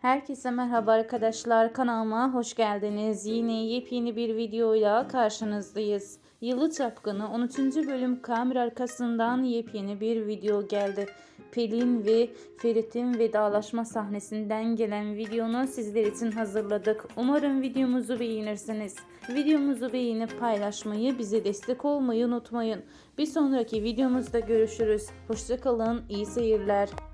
Herkese merhaba arkadaşlar kanalıma hoş geldiniz. Yine yepyeni bir videoyla karşınızdayız. Yılı Çapkını 13. bölüm kamera arkasından yepyeni bir video geldi. Pelin ve Ferit'in vedalaşma sahnesinden gelen videonu sizler için hazırladık. Umarım videomuzu beğenirsiniz. Videomuzu beğenip paylaşmayı, bize destek olmayı unutmayın. Bir sonraki videomuzda görüşürüz. Hoşçakalın, iyi seyirler.